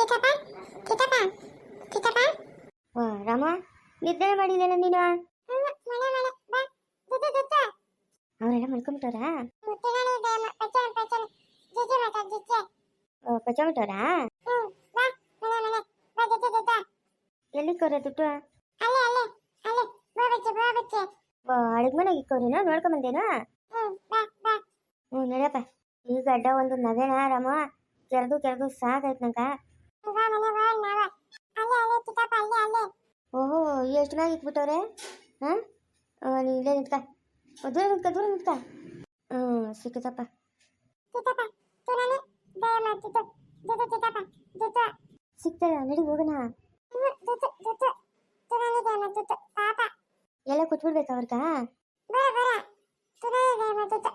ಚಿಕ್ಕಪ್ಪ ಚಿಕ್ಕಪ್ಪ ಚಿಕ್ಕಪ್ಪ ಓ ರಾಮ ನಿದ್ದೆ ಮಾಡಿದ್ದೇನೆ ನೀನು? ಅವರೆಲ್ಲ ಮಲ್ಕೊಂಬಿಟ್ಟವ್ರಾ ಓ ದುಡ್ಡು? ಎಲ್ಲಿ ಕೋರ ದುಡ್ಡು ಓ ಅಡುಗೆ ಮನೆಗೆ ಇಕ್ಕೋರೇನೋ? ನೋಡ್ಕೊಂಬಂದೇನೋ ಹ್ಞೂ ನಡಿಯಪ್ಪ. ಈ ಗಡ್ಡ ಒಂದು ನವೇನ ರಾಮ? ಕೆರೆದು ಕೆರೆದು ಸಾಕಾಯ್ತು ನಂಗ. ಬಾ ಮನೆ ಓಹೋ, ಎಷ್ಟು ಮ್ಯಾಗ ಇಟ್ಬಿಟ್ಟವ್ರೆ? ಹಾಂ? ಇಲ್ಲೇ ನಿಂತ್ಕ. ದೂರ ನಿಂತ್ಕ ದೂರ ನಿಂತ್ಕ. ಹ್ಞೂ ದುಡ್ಡು ಸಿಕ್ತಲ್ಲ, ನಡಿ ಹೋಗೋಣ. ಎಲ್ಲ ಕೊಟ್ಬಿಡ್ಬೇಕಾ ಅವ್ರಗ? ಬರ ಬರ ತುನಾನೆ ದಯ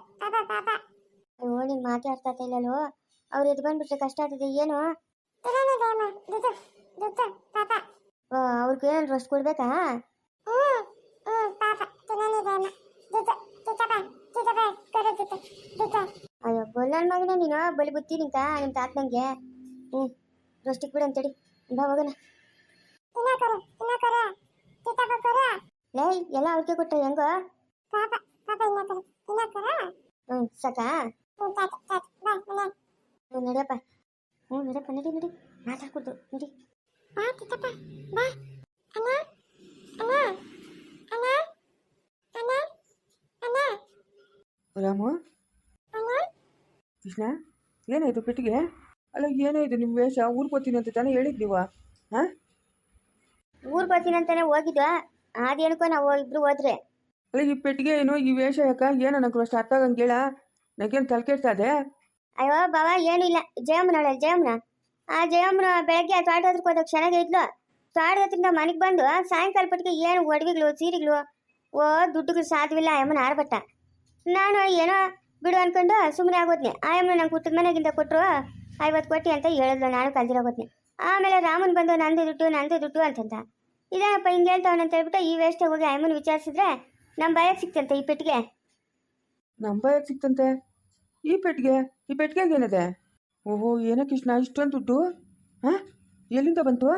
ಅವ್ರು ಬಂದ್ಬಿಟ್ರೆ ಕಷ್ಟ ಆಗ್ತದೆ, ಏನು? ಅವ್ರಿಗೆ ಏನಾದ್ರು ಅಷ್ಟು ಕೊಡ್ಬೇಕಾ? ಅಯ್ಯೋ ಬೊಲ್ಲನ್ ಮಗನ ನೀನು? ಬಲಿ ಬುತ್ತಿ ನಿಂಕ ನಿಮ್ಮ ತಾತನಂಗೆ ಹ್ಞೂ ರೊಷ್ಟಿಗೆ ಬಿಡು ಅಂತೇಳಿ. ಬಾ, ಹೋಗೋಣ. ಲೇ, ಎಲ್ಲ ಅವ್ರಿಗೆ ಕೊಟ್ಟ ಹೆಂಗೋ? ಹ್ಞೂ ಸಾಕಾ? ನಡಿಯಪ್ಪ. ನಡಿಯಪ್ಪ ನಡಿ ನಡಿ. ಮಾತಾಡ್ಕೊಡ್ದು ನಡಿ. ಬಾ ಚಿಕ್ಕಪ್ಪ ಬಾ. ಅಣ್ಣ ಅಣ್ಣ ಅಣ್ಣ ಅಣ್ಣ ಅಣ್ಣ. ರಾಮು? ಅಣ್ಣ? ಕೃಷ್ಣ ಏನಾಯ್ತು ಪೆಟ್ಟಿಗೆ? ಅಲ್ಲ ಏನಾಯ್ತು ನಿಮ್ಮ ವೇಷ? ಊರಿಗೆ ಬರ್ತೀನಿ ಅಂತ ತಾನೇ ಹೇಳಿದ್ ನೀವು? ಹಾಂ? ಊರ್ ಬರ್ತೀನಿ ಅಂತಾನೆ ಹೋಗಿದ್ವಾ. ಅದೇನಕ್ಕೋ ನಾವು ಇಬ್ರು ಹೋದ್ರೆ. ಅಲ್ಲ ಈ ಪೆಟ್ಟಿಗೆ ಏನು ಈ ವೇಷ ಯಾಕ? ಏನೋ ನಂಗೆ ಅಷ್ಟು ಅರ್ಥ ಆಗಂಗೇಳ ನನಗೇನು ತಲೆ ಕೆಡ್ತಾ ಇದೆ ಅಯ್ಯೋ ಬಾವ ಏನಿಲ್ಲ. ಜಯಮ್ಮನಳ ಜಯಮ್ಮನ. ಆ ಜಯಮ್ಮನ ಬೆಳಗ್ಗೆ ತೋಟ ಹತ್ರಕ್ಕೆ ಹೋದಾಗ ಚೆನ್ನಾಗೇ ಇದ್ಲು. ತೋಟದ ಹತ್ರದಿಂದ ಮನೆಗೆ ಬಂದು ಸಾಯಂಕಾಲ ಪಟ್ಟಿಗೆ ಏನು ಒಡವೆಗಳು, ಸೀರೆಗಳು, ಓ, ದುಡ್ಡುಗಳು ಸಾಧ್ಯವಿಲ್ಲ ಆ ಅಮ್ಮನ ಆರ್ಭಟ್ಟ ನಾನು ಏನೋ ಬಿಡು ಅನ್ಕೊಂಡು ಸುಮ್ಮನೆ ಆಗೋದ್ನೆ. ಆ ಯಮ್ಮನ ನಂಗೆ ಹುಟ್ಟಿದ ಮನೆಗಿಂತ ಕೊಟ್ಟರು ಐವತ್ತು ಕೊಟ್ಟಿ ಅಂತ ಹೇಳಿದ್ಲು. ನಾನು ಕಲ್ದಿರೋಗೋದ್ನೆ ಆಮೇಲೆ ರಾಮನ್ ಬಂದು ನಂದು ದುಡ್ಡು ನಂದು ದುಡ್ಡು ಅಂತಂದ. ಇದೇನಪ್ಪ ಹಿಂಗೆ ಹೇಳ್ತಾವನಂತ ಹೇಳ್ಬಿಟ್ಟು ಈ ವೇಸ್ಟ್ ಹೋಗಿ ಆಯಮ್ಮನ ವಿಚಾರಿಸಿದ್ರೆ ನಮ್ಮ ಭಯಕ್ಕೆ ಸಿಕ್ತಂತೆ ಈ ಪೆಟ್ಟಿಗೆ. ನಮ್ಮ ಭಯ ಸಿಕ್ತಂತೆ. ಈ ಪೆಟ್ಟಿಗೆ ಈ ಪೆಟ್ಟಿಗೆಗೆ ಏನಿದೆ? ಓಹೋ ಏನೋ ಕೃಷ್ಣ ಇಷ್ಟೊಂದು ದುಡ್ಡು? ಹಾ? ಎಲ್ಲಿಂದ ಬಂತು?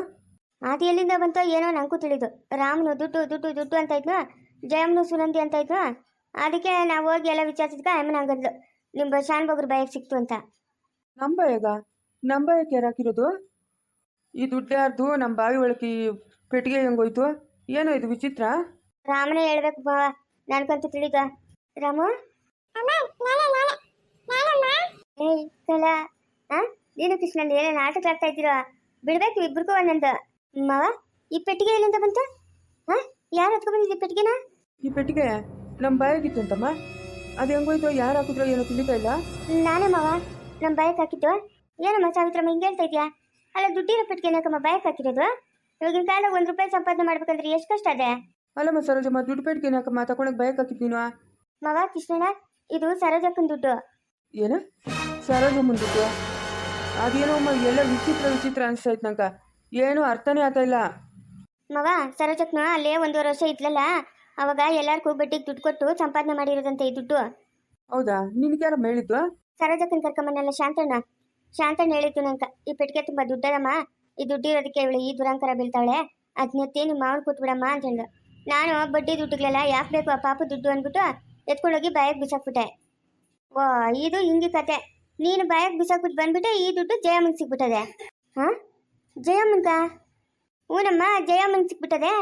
ಅದು ಎಲ್ಲಿಂದ ಬಂತೋ ಏನೋ ನನಗೂ ತಿಳಿದು. ರಾಮನು ದುಡ್ಡು ದುಡ್ಡು ದುಡ್ಡು ಅಂತ ಇದ್ನು? ಜಯಮ್ನು ಸುನಂದಿ ಅಂತ ಇದ್ನು? ಅದಕ್ಕೆ ನಾವು ಹೋಗಿ ಎಲ್ಲ ವಿಚಾರಿಸಿದ್ಕ ಅಮ್ಮನ ಹಂಗದ್ಲು ನಿಮ್ಮ ಶಾನ್ ಬಗ್ರ ಬಯಕ್ ಸಿಕ್ತು ಅಂತ. ನಮ್ಮ ಬಯಗ? ನಮ್ಮ ಬಯಕ್ ಯಾರು ಹಾಕಿರೋದು ಈ ದುಡ್ಡು ಯಾರ್ದು? ನಮ್ಮ ಬಾವಿ ಒಳಗೆ ಈ ಪೆಟ್ಟಿಗೆ ಹೆಂಗೋಯ್ತು? ಏನೋ ಇದು ವಿಚಿತ್ರ? ರಾಮನೇ ಹೇಳ್ಬೇಕು ಬಾವ ನನಗಂತೂ ತಿಳಿದ. ರಾಮ? ಅಮ್ಮ ನಾನೇ ಏಯ್ ಕಲ ಆ? ನೀನು ಕೃಷ್ಣನ್ ಏನೇ ನಾಟಕ ಆಡ್ತಾ ಇದ್ದೀರೋ? ಬಿಡ್ಬೇಕು ಇಬ್ರಿಗೂ ಒಂದೊಂದು. ಮಾವ ಈ ಪೆಟ್ಟಿಗೆ ಎಲ್ಲಿಂದ ಬಂತ? ಹಾ ಯಾರು ಹತ್ಕೊ ಬಂದಿದ್ದ ಪೆಟ್ಟಿಗೆನ? ಈ ಪೆಟ್ಟಿಗೆ ನಮ್ ಬಾಯಾಗಿತ್ತು ಅಂತಮ್ಮ. ಅದು ಹೆಂಗೋಯ್ತು ಯಾರು ಹಾಕಿದ್ರು ಏನೋ ತಿಳಿತಾ ಇಲ್ಲ. ನಾನೇ ಮಾವ ನಮ್ ಬಾಯಕ್ ಹಾಕಿದ್ದು. ಏನಮ್ಮ ಸಾವಿತ್ರಮ್ಮ ಹಿಂಗೆ ಹೇಳ್ತಾ ಇದೆಯಾ? ಅಲ್ಲ ದುಡ್ಡಿರೋ ಪೆಟ್ಟಿಗೆನಕ್ಕಮ್ಮ ಬಾಯಕ್ ಹಾಕಿರೋದು? ಇವಾಗಿನ ಕಾಲ ಒಂದ್ ರೂಪಾಯಿ ಸಂಪಾದನೆ ಮಾಡ್ಬೇಕಂದ್ರೆ ಎಷ್ಟು ಕಷ್ಟ ಅದೇ? ಅಲ್ಲಮ್ಮ ಸರೋಜಮ್ಮ ದುಡ್ಡು ಪೆಟ್ಟಿಗೆ ಏನಕ್ಕಮ್ಮ ತಗೊಂಡೋಗಿ ಬಾಯಕ್ ಹಾಕಿದ್ ನೀನು? ಮಾವ ಕೃಷ್ಣಣ್ಣ ಇದು ಸರೋಜಕ್ಕನ ದುಡ್ಡು. ಏನು? ಸರೋಜಮ್ಮನ ಮುಂದಿದ್ದು ಅದೇನೋ ಅಮ್ಮ ಎಲ್ಲ ವಿಚಿತ್ರ ವಿಚಿತ್ರ ಅನಿಸ್ತೈತೆ ನಂಗೆ. ಏನು ಅರ್ಥನೇ ಆತ ಇಲ್ಲ. ಮಗ ಸರೋಜಕ್ನ ಅಲ್ಲೇ ಒಂದೂವರೆ ವರ್ಷ ಇದ್ಲಲ್ಲ? ಅವಾಗ ಎಲ್ಲಾರ್ಗೂ ಬಡ್ಡಿಗೆ ದುಡ್ಡು ಕೊಟ್ಟು ಸಂಪಾದನೆ ಮಾಡಿರೋದಂತೆ ಈ ದುಡ್ಡು. ಹೌದಾ? ನಿನ್ಗೆ ಯಾರಮ್ಮ ಹೇಳಿದ್ದು ಸರೋಜಕ್ಕನ ಕರ್ಕಮ್ಮನಲ್ಲ ಶಾಂತಣ್ಣ. ಶಾಂತಣ್ಣ ಹೇಳಿದ್ದು ನಂಕ ಈ ಪೆಟ್ಟಿಗೆ ತುಂಬ ದುಡ್ಡದಮ್ಮ. ಈ ದುಡ್ಡು ಇರೋದಕ್ಕೆ ಇವಳು ಈ ದುರಂಕರ ಬೀಳ್ತಾಳೆ. ಅದನ್ನೆತ್ತಿ ನಿಮ್ಮ ಮಾವನ್ ಅಂತ ಅಂತಂದು ನಾನು ಬಡ್ಡಿ ದುಡ್ಡುಗಳೆಲ್ಲ ಯಾಕೆ ಬೇಕು ಆ ಪಾಪ ದುಡ್ಡು ಅಂದ್ಬಿಟ್ಟು ಎತ್ಕೊಂಡೋಗಿ ಬಾಯಕ್ಕೆ ಬಿಸಾಕ್ಬಿಟ್ಟೆ. ಓ ಇದು ಹಿಂಗೆ ಕತೆ. ನೀನು ಬಾಯಕ್ಕೆ ಬಿಸಾಕ್ಬಿಟ್ಟು ಬಂದ್ಬಿಟ್ಟೆ ಈ ದುಡ್ಡು ಜಯಮ್ಮಂಗೆ ಸಿಕ್ಬಿಟ್ಟದೆ ಹಾಂ? ಜಯಮ್ಮನ್ಕ ಹ್ಞೂನಮ್ಮ ಜಯಮ್ಮಂಗೆ ಸಿಕ್ಬಿಟ್ಟದೆ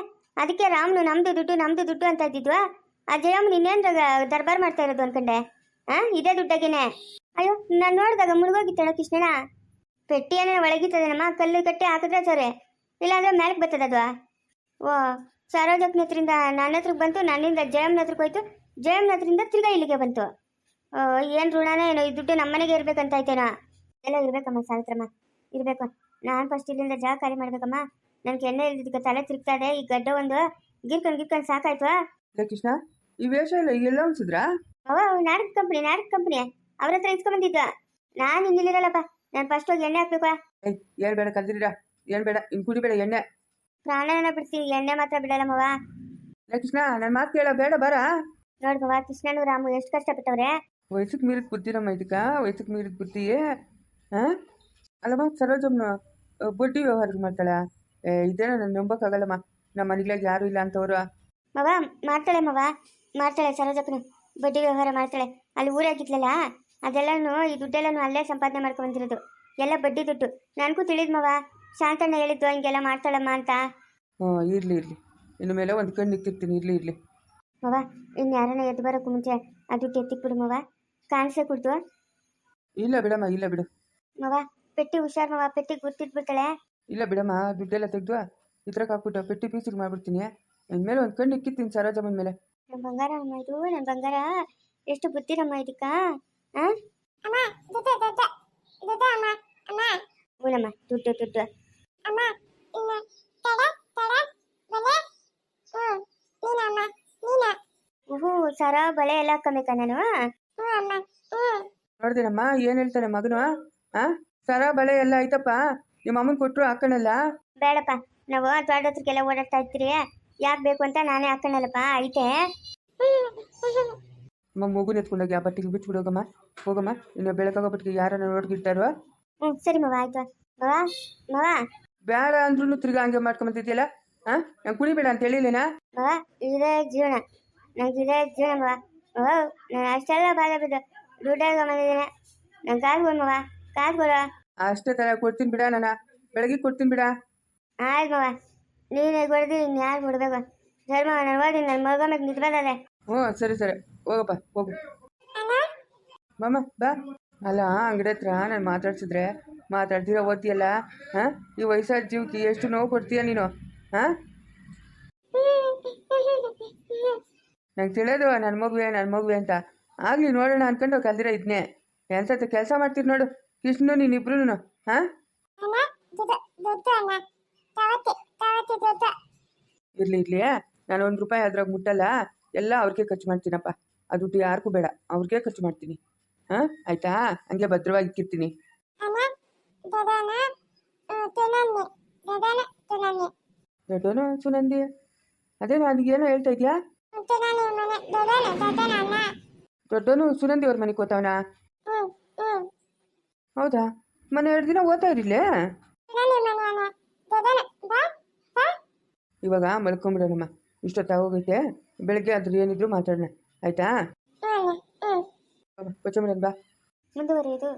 ಅದಕ್ಕೆ ರಾಮನು ನಮ್ದು ದುಡ್ಡು ನಮ್ದು ದುಡ್ಡು ಅಂತ ಇದ್ದಿದ್ವಾ? ಆ ಜಯಮ್ಮನ್ ಇನ್ನೇನು ದರ್ಬಾರ್ ಮಾಡ್ತಾ ಇರೋದು ಅನ್ಕಂಡೆ? ಹಾಂ? ಇದೇ ದುಡ್ಡಾಗೇನೆ. ಅಯ್ಯೋ, ನಾನು ನೋಡಿದಾಗ ಮುಳುಗೋಗಿತ್ತಣ ಕೃಷ್ಣಣ್ಣ ಪೆಟ್ಟಿ ಏನೋ ಒಳಗಿತ್ತದೇನಮ್ಮ? ಕಲ್ಲು ಕಟ್ಟಿ ಹಾಕಿದ್ರೆ ಸರಿ? ಇಲ್ಲಾಂದ್ರೆ ಮ್ಯಾಲಕ್ಕೆ ಬರ್ತದದು ಓ ಸರೋಜಕ್ನ ಹತ್ರಿಂದ ನನ್ನ ಹತ್ರಕ್ಕೆ ಬಂತು, ನನ್ನಿಂದ ಜಯಮ್ನ ಹತ್ರಕ್ಕೆ ಹೋಯ್ತು. ಜಯಮ್ನ ಹತ್ರಿಂದ ತಿರ್ಗಾ ಇಲ್ಲಿಗೆ ಬಂತು. ಏನು ಋಣನ ಏನೋ? ಈ ದುಡ್ಡು ನಮ್ಮನೆಗೆ ಇರ್ಬೇಕಂತ ಐತೇನೋ ಎಲ್ಲ ಇರ್ಬೇಕಮ್ಮ ಸಾವಿತ್ರಮ್ಮ. ಇರಬೇಕು. ನಾನು ಫಸ್ಟ್ ಇಲ್ಲಿಂದ ಜಾಗ ಖಾಲಿ ಮಾಡ್ಬೇಕಮ್ಮ. ನನಗೆ ಎಣ್ಣೆ ಇಲ್ದಿದ್ದಕ್ಕೆ ತಲೆ ತಿರುಗ್ತಾ ಇದೆ. ಈ ಗಡ್ಡ ಒಂದು ಗಿರ್ಕೊಂಡು ಗಿರ್ಕೊಂಡು ಸಾಕಾಯ್ತು. ಕೃಷ್ಣ ಈ ವೇಷ ಎಲ್ಲ ಎಲ್ಲ ಅನ್ಸಿದ್ರಾ ಅವ ನಾಟಕ ಕಂಪ್ನಿ ನಾಟಕ ಕಂಪ್ನಿ ಅವ್ರ ಹತ್ರ ಇಸ್ಕೊಂಡ್ಬಂದಿದ್ದ ನಾನು ಇನ್ನಿಲ್ಲಿರಲ್ಲಪ್ಪ ನಾನು ಫಸ್ಟ್ ಹೋಗಿ ಎಣ್ಣೆ ಹಾಕ್ಬೇಕು. ಏಯ್ ಬೇಡ ಕಲ್ದಿರ ಬೇಡ ಇನ್ನು ಕುಡಿಬೇಡ ಎಣ್ಣೆ. ಪ್ರಾಣನ ಬಿಡ್ತೀನಿ. ಎಣ್ಣೆ ಮಾತ್ರ ಬಿಡಲ್ಲ ಮವ ಲೇ ಕೃಷ್ಣ ನನ್ನ ಮಾತು ಕೇಳ ಬೇಡ ಬಾರ. ನೋಡ್ಬವ ಕೃಷ್ಣನು ರಾಮು ಎಷ್ಟು ಕಷ್ಟಪಟ್ಟವ್ರೆ. ವಯಸ್ಸಿಗೆ ಮೀರಿದ ಬುದ್ಧಿನಮ್ಮ ಇದಕ್ಕ? ವಯಸ್ಸಿಗೆ ಮೀರಿದ ಬುದ್ಧಿಯೇ ಹಾಂ ಅಲ್ಲಮ್ಮ ಸರೋಜಮ್ಮನ ಆ, ಬಡ್ಡಿ ವ್ಯವಹಾರ ಮಾಡ್ತಾಳೆ. ಏ ಇದೇನೋ ನಾನು ನಂಬೋಕ್ಕಾಗಲ್ಲಮ್ಮ. ನಮ್ಮ ಮನೆಗ್ಲಾಗ ಯಾರು ಇಲ್ಲ ಅಂತವ್ರು. ಮವ ಮಾಡ್ತಾಳೆ ಮವ. ಮಾಡ್ತಾಳೆ ಸರೋಜಕ್ಕನು ಬಡ್ಡಿ ವ್ಯವಹಾರ ಮಾಡ್ತಾಳೆ. ಅಲ್ಲಿ ಊರಾಗಿದ್ಲಲ್ಲ ಅದೆಲ್ಲನೂ ಈ ದುಡ್ಡೆಲ್ಲನೂ ಅಲ್ಲೇ ಸಂಪಾದನೆ ಮಾಡ್ಕೊಂಡ್ ಬಂದಿರೋದು ಎಲ್ಲ ಬಡ್ಡಿ ದುಡ್ಡು. ನನಗೂ ತಿಳಿದ್ ಮವ. ಶಾಂತಣ್ಣ ಹೇಳಿದ್ದು ಹಿಂಗೆಲ್ಲ ಮಾಡ್ತಾಳಮ್ಮ ಅಂತ. ಹ್ಞೂ ಇರಲಿ ಇರಲಿ. ಇನ್ನು ಮೇಲೆ ಒಂದು ಕಣ್ಣು ಇಕ್ಕಿರ್ತೀನಿ. ಇರಲಿ ಇರಲಿ. ಮವ ಇನ್ನು ಯಾರನ್ನ ಎದ್ದು ಬರೋಕ್ಕೂ ಮುಂಚೆ ಆ ದುಡ್ಡು ಎತ್ತಿಕ್ಬಿಡು ಮವ. ಕಾಣಿಸೇ ಕೊಡ್ತು ಇಲ್ಲ ಬಿಡಮ್ಮ ಇಲ್ಲ ಬಿಡು. ಮವ ಪೆಟ್ಟಿ ಹುಷಾರ್ ಮವ ಪೆಟ್ಟಿ ಗುರ್ತಿಟ್ಬಿಡ್ತಾಳೆ. ಇಲ್ಲ ಬಿಡಮ್ಮ ದುಡ್ಡೆಲ್ಲ ತೆಗೆದು ಇದ್ರಾಗ ಹಾಕ್ಬಿಟ್ಟು ಪೆಟ್ಟಿ ಪೀಸಿಗೆ ಮಾಡ್ಬಿಡ್ತೀನಿ. ಇನ್ಮೇಲೆ ಒಂದು ಕಣ್ಣು ಇಕ್ಕಿತ್ತೀನಿ ಸರೋಜಮ್ಮನ ಮೇಲೆ. ನನ್ನ ಬಂಗಾರ ಅಮ್ಮ ಇದು ನನ್ನ ಬಂಗಾರ. ಎಷ್ಟು ಬುದ್ಧಿರಮ್ಮ ಇದಕ್ಕ ಆ? ಅಮ್ಮ ದುಡ್ಡು ದುಡ್ಡು ದುಡ್ಡು ಅಮ್ಮ ಅಮ್ಮ. ಹೂನಮ್ಮ ದುಡ್ಡು ದುಡ್ಡು. ಅಮ್ಮ ಇನ್ನು ತಡ ತಡ ಬಲೆ. ಹ್ಞೂ ನೀನಮ್ಮ ನೀನ. ಹೂ ಸರ ಬಳೆ ಎಲ್ಲ ಹಾಕೊಬೇಕಾ ನಾನು. ಅಮ್ಮ ನೋಡ್ದೇನಮ್ಮ ಏನು ಹೇಳ್ತಾನೆ ಮಗನು ಆ? ಸರ ಬಳೆ ಎಲ್ಲ ಆಯ್ತಪ್ಪ? ನಿಮ್ಮ ಅಮ್ಮನ ಕೊಟ್ರು ಹಾಕಣಲ್ಲ? ಬೇಡಪ್ಪ ನಾವು ದೊಡ್ಡ ಹತ್ರಕ್ಕೆಲ್ಲ ಓಡಾಡ್ತಾ ಇರ್ತೀರಿ ಯಾಕೆ ಬೇಕು ಅಂತ ನಾನೇ ಹಾಕಣಲ್ಲಪ್ಪ ಐತೆ? ಅಮ್ಮ ಮಗುನ ಎತ್ಕೊಂಡೋಗಿ ಆ ಬಟ್ಟಿಗೆ ಬಿಟ್ಬಿಡು ಹೋಗಮ್ಮ. ಹೋಗಮ್ಮ ಇನ್ನು ಬೆಳಕಾಗೋ ಬಟ್ಟಿಗೆ ಯಾರನ್ನ ನೋಡ್ಗಿರ್ತಾರೋ ಹ್ಮ್ ಸರಿ ಮವ ಆಯ್ತು. ಮವ ಮವ. ಬೇಡ ಅಂದ್ರೂ ತಿರ್ಗಾ ಹಂಗೆ ಮಾಡ್ಕೊಂಬಂತಿದ್ಯಲ್ಲ ಹಾಂ ನಂಗೆ ಕುಡಿಬೇಡ ಅಂತ ಹೇಳಿಲ್ಲೇನಾ? ಮವ ಇದೇ ಜೀವನ. ನಂಗೆ ಇದೇ ಜೀವನ ಮವ. ಮವ ನಾನು ಅಷ್ಟೆಲ್ಲ ಬಾಧೆ ಬಿದ್ದು ದುಡ್ಡಾಗ ಬಂದಿದ್ದೀನಿ. ನಂಗೆ ಕಾಸು ಕೊಡು ಮವ ಕಾಸು ಕೊಡು. ಅಷ್ಟೇ ತರ ಕೊಡ್ತೀನಿ ಬಿಡ ನಾನು ಬೆಳಗ್ಗೆ ಕೊಡ್ತೀನಿ ಬಿಡ. ಆಯ್ತು ಮವ ನೀನೇ ಕೊಡ್ದು ಇನ್ನು ಯಾರು ಕೊಡ್ಬೇಕು? ಸರಿ ಮವ ನಾನು ಹೋಗಿ ನನ್ನ ಮಗ ಮೇಲೆ ನಿಂತು ಹ್ಞೂ ಸರಿ ಸರಿ ಹೋಗಪ್ಪ ಹೋಗು. ಮಾಮ ಬಾ. ಅಲ್ಲ ಅಂಗಡಿ ಹತ್ರ ನಾನು ಮಾತಾಡ್ಸಿದ್ರೆ ಮಾತಾಡ್ತೀರ ಓದ್ತೀಯಲ್ಲ ಹಾಂ? ಈ ವಯಸ್ಸಾದ ಜೀವಕ್ಕೆ ಎಷ್ಟು ನೋವು ಕೊಡ್ತೀಯ ನೀನು ಹಾಂ? ನಂಗೆ ತಿಳಿಯೋದು ನನ್ನ ಮಗುವೆ ನನ್ನ ಮಗುವೆ ಅಂತ. ಆಗಲಿ ನೋಡೋಣ ಅನ್ಕೊಂಡು ಕಲ್ದಿರ ಇದ್ನೇ. ಎಂತ ಕೆಲಸ ಮಾಡ್ತೀರಿ ನೋಡು. ಕೃಷ್ಣು ನೀನಿಬ್ರು ಹಾಂ? ಇರಲಿ ಇರಲಿ. ನಾನು ಒಂದು ರೂಪಾಯಿ ಅದ್ರಾಗ ಮುಟ್ಟಲ್ಲ. ಎಲ್ಲ ಅವ್ರಿಗೆ ಖರ್ಚು ಮಾಡ್ತೀನಪ್ಪ. ಆ ದುಡ್ಡು ಯಾರಿಗೂ ಬೇಡ. ಅವ್ರಿಗೆ ಖರ್ಚು ಮಾಡ್ತೀನಿ. ಹಾಂ? ಆಯ್ತಾ? ಹಂಗೆ ಭದ್ರವಾಗಿ ಇಕ್ಕಿರ್ತೀನಿ ದೊಡ್ಡವನು ಸುನಂದಿ ಅದೇ ನನಗೇನೋ ಹೇಳ್ತಾ ಇದೆಯಾ? ಅಣ್ಣ ದೊಡ್ಡವನು ಸುನಂದಿ ಅವ್ರ ಮನೆಗೆ ಹ್ಞೂ ಹೌದಾ? ಮನೆ ಎರಡು ದಿನ ಓದ್ತಾ ಇರ್ಲೇ ಇವಾಗ ಮನೆ ಅಣ್ಣ ದದನ ಬಾ ಬಾ ಇವಾಗ ಮಲ್ಕೊಂಬಿಡೋಣಮ್ಮ ಇಷ್ಟೊತ್ತಾಗೋಗೈತೆ ಬೆಳಗ್ಗೆ ಅದ್ರ ಏನಿದ್ರು ಮಾತಾಡೋಣ. ಆಯ್ತಾ? ಕೊಚ್ಚ ಮೇಡಮ್ ಬಾ. ಮುಂದುವರಿಯೋದು.